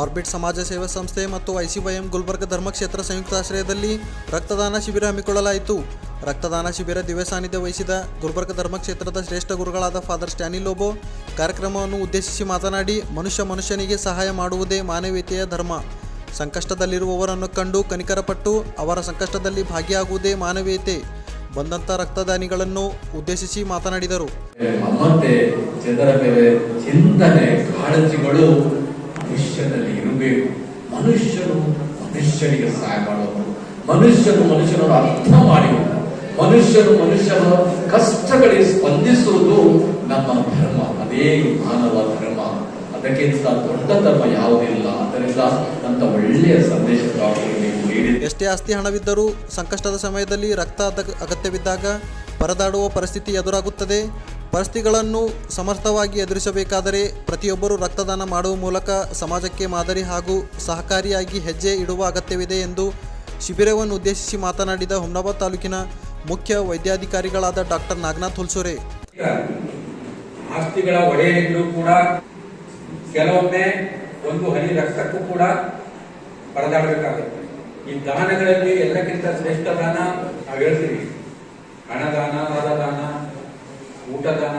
Orbit ಸಮಾಜ ಸೇವಾ ಸಂಸ್ಥೆ ಮತ್ತು ಐಸಿವೈಎಂ ಗುಲ್ಬರ್ಗ ಧರ್ಮಕ್ಷೇತ್ರ ಸಂಯುಕ್ತಾಶ್ರಯದಲ್ಲಿ ರಕ್ತದಾನ ಶಿಬಿರ ಹಮ್ಮಿಕೊಳ್ಳಲಾಯಿತು. ರಕ್ತದಾನ ಶಿಬಿರ ದಿವ್ಯ ಸಾನ್ನಿಧ್ಯ ವಹಿಸಿದ ಗುಲ್ಬರ್ಗ ಧರ್ಮಕ್ಷೇತ್ರದ ಶ್ರೇಷ್ಠ ಗುರುಗಳಾದ ಫಾದರ್ ಸ್ಟ್ಯಾನಿ ಲೋಬೋ ಕಾರ್ಯಕ್ರಮವನ್ನು ಉದ್ದೇಶಿಸಿ ಮಾತನಾಡಿ, ಮನುಷ್ಯ ಮನುಷ್ಯನಿಗೆ ಸಹಾಯ ಮಾಡುವುದೇ ಮಾನವೀಯತೆಯ ಧರ್ಮ. ಸಂಕಷ್ಟದಲ್ಲಿರುವವರನ್ನು ಕಂಡು ಕನಿಕರಪಟ್ಟು ಅವರ ಸಂಕಷ್ಟದಲ್ಲಿ ಭಾಗಿಯಾಗುವುದೇ ಮಾನವೀಯತೆ. ಬಂದಂಥ ರಕ್ತದಾನಿಗಳನ್ನು ಉದ್ದೇಶಿಸಿ ಮಾತನಾಡಿದರು. ಚಿಂತನೆ, ಕಾಳಜಿಗಳು ಮನುಷ್ಯನಲ್ಲಿ ಇರಬೇಕು. ಮನುಷ್ಯನು ಮನುಷ್ಯನಿಗೆ ಸಹಾಯ ಮಾಡೋದು ಮನುಷ್ಯನು ಮನುಷ್ಯನನ್ನು ಅರ್ಥ ಮಾಡಿಕೊಂಡು, ಮನುಷ್ಯನು ಮನುಷ್ಯನ ಕಷ್ಟಗಳಿಗೆ ಸ್ಪಂದಿಸುವುದು ನಮ್ಮ ಧರ್ಮ. ಅದೇ ಮಾನವ ಧರ್ಮ. ಅದಕ್ಕಿಂತ ದೊಡ್ಡ ಧರ್ಮ ಯಾವುದಿಲ್ಲ ಅದರಿಂದ ಅಂತ ಒಳ್ಳೆಯ ಸಂದೇಶ ಎಷ್ಟೇ ಆಸ್ತಿ ಹಣವಿದ್ದರೂ ಸಂಕಷ್ಟದ ಸಮಯದಲ್ಲಿ ರಕ್ತ ಅಗತ್ಯವಿದ್ದಾಗ ಪರದಾಡುವ ಪರಿಸ್ಥಿತಿ ಎದುರಾಗುತ್ತದೆ. ಪರಿಸ್ಥಿತಿಗಳನ್ನು ಸಮರ್ಥವಾಗಿ ಎದುರಿಸಬೇಕಾದರೆ ಪ್ರತಿಯೊಬ್ಬರೂ ರಕ್ತದಾನ ಮಾಡುವ ಮೂಲಕ ಸಮಾಜಕ್ಕೆ ಮಾದರಿ ಹಾಗೂ ಸಹಕಾರಿಯಾಗಿ ಹೆಜ್ಜೆ ಇಡುವ ಅಗತ್ಯವಿದೆ ಎಂದು ಶಿಬಿರವನ್ನು ಉದ್ದೇಶಿಸಿ ಮಾತನಾಡಿದ ಹುಮ್ನಾಬಾದ್ ತಾಲೂಕಿನ ಮುಖ್ಯ ವೈದ್ಯಾಧಿಕಾರಿಗಳಾದ ಡಾಕ್ಟರ್ ನಾಗನಾಥ್ ಹುಲ್ಸೂರೆ. ಆಸ್ತಿಗಳ ಒಡೆಯರಿಗೂ ಕೂಡ ಕೆಲವೊಮ್ಮೆ ಒಂದು ಹನಿ ರಕ್ತಕ್ಕೂ ಕೂಡ ಪರದಾಡಬೇಕಾಗುತ್ತೆ. ಈ ದಾನಗಳಲ್ಲಿ ಎಲ್ಲಕ್ಕಿಂತ ಶ್ರೇಷ್ಠ ದಾನ ನಾವು ಹೇಳ್ತೀವಿ. ಊಟದಾನ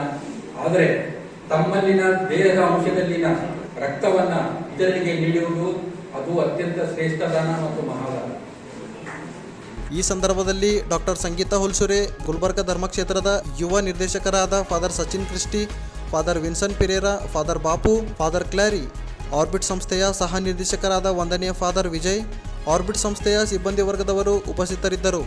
ಆದರೆ ತಮ್ಮಲ್ಲಿನ ದೇಹದ ಅಂಶದಲ್ಲಿನ ರಕ್ತವನ್ನ ಇತರರಿಗೆ ನೀಡುವುದು ಅದು ಅತ್ಯಂತ ಶ್ರೇಷ್ಠ ದಾನ ಮತ್ತು ಮಹಾದಾನ. ಈ ಸಂದರ್ಭದಲ್ಲಿ ಡಾಕ್ಟರ್ ಸಂಗೀತಾ ಹುಲ್ಸುರೆ, ಗುಲ್ಬರ್ಗ ಧರ್ಮಕ್ಷೇತ್ರದ ಯುವ ನಿರ್ದೇಶಕರಾದ father Sachin Christy, father Vinson Pereira, father Bapu, father Clary, Orbit ಸಂಸ್ಥೆಯ ಸಹ ನಿರ್ದೇಶಕರಾದ ವಂದನೀಯ ಫಾದರ್ ವಿಜಯ್, ಆರ್ಬಿಟ್ ಸಂಸ್ಥೆಯ ಸಿಬ್ಬಂದಿ ವರ್ಗದವರು ಉಪಸ್ಥಿತರಿದ್ದರು.